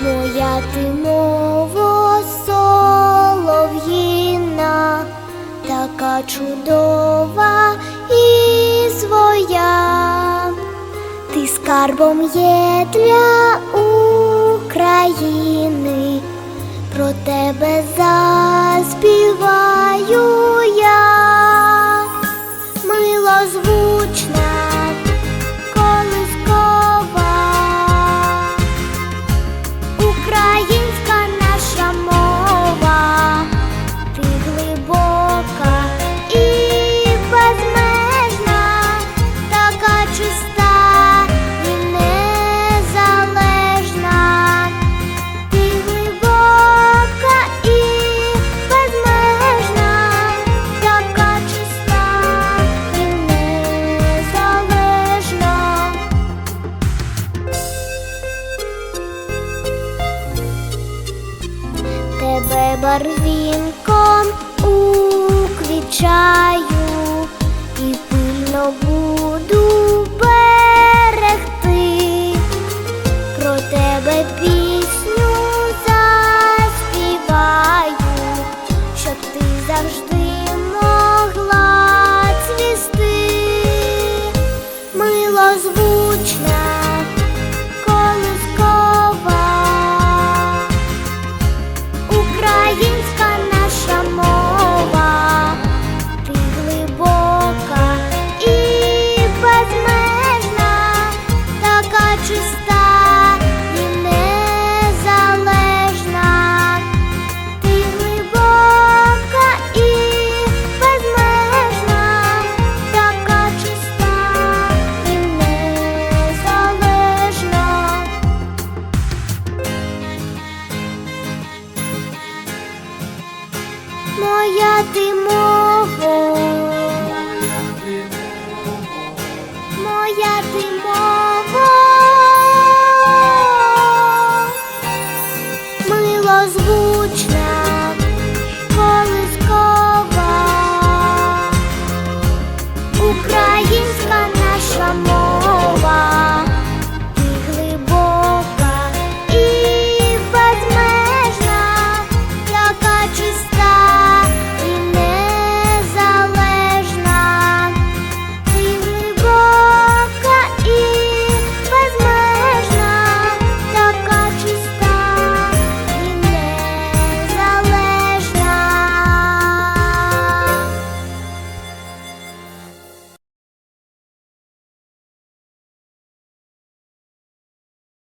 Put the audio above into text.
Моя ти мова солов'їна, така чудова і своя, ти скарбом є для України про тебе заспіваю барвінком уквічаю і пильно буду берегти про тебе пі. моя ти мова, моя ти мова.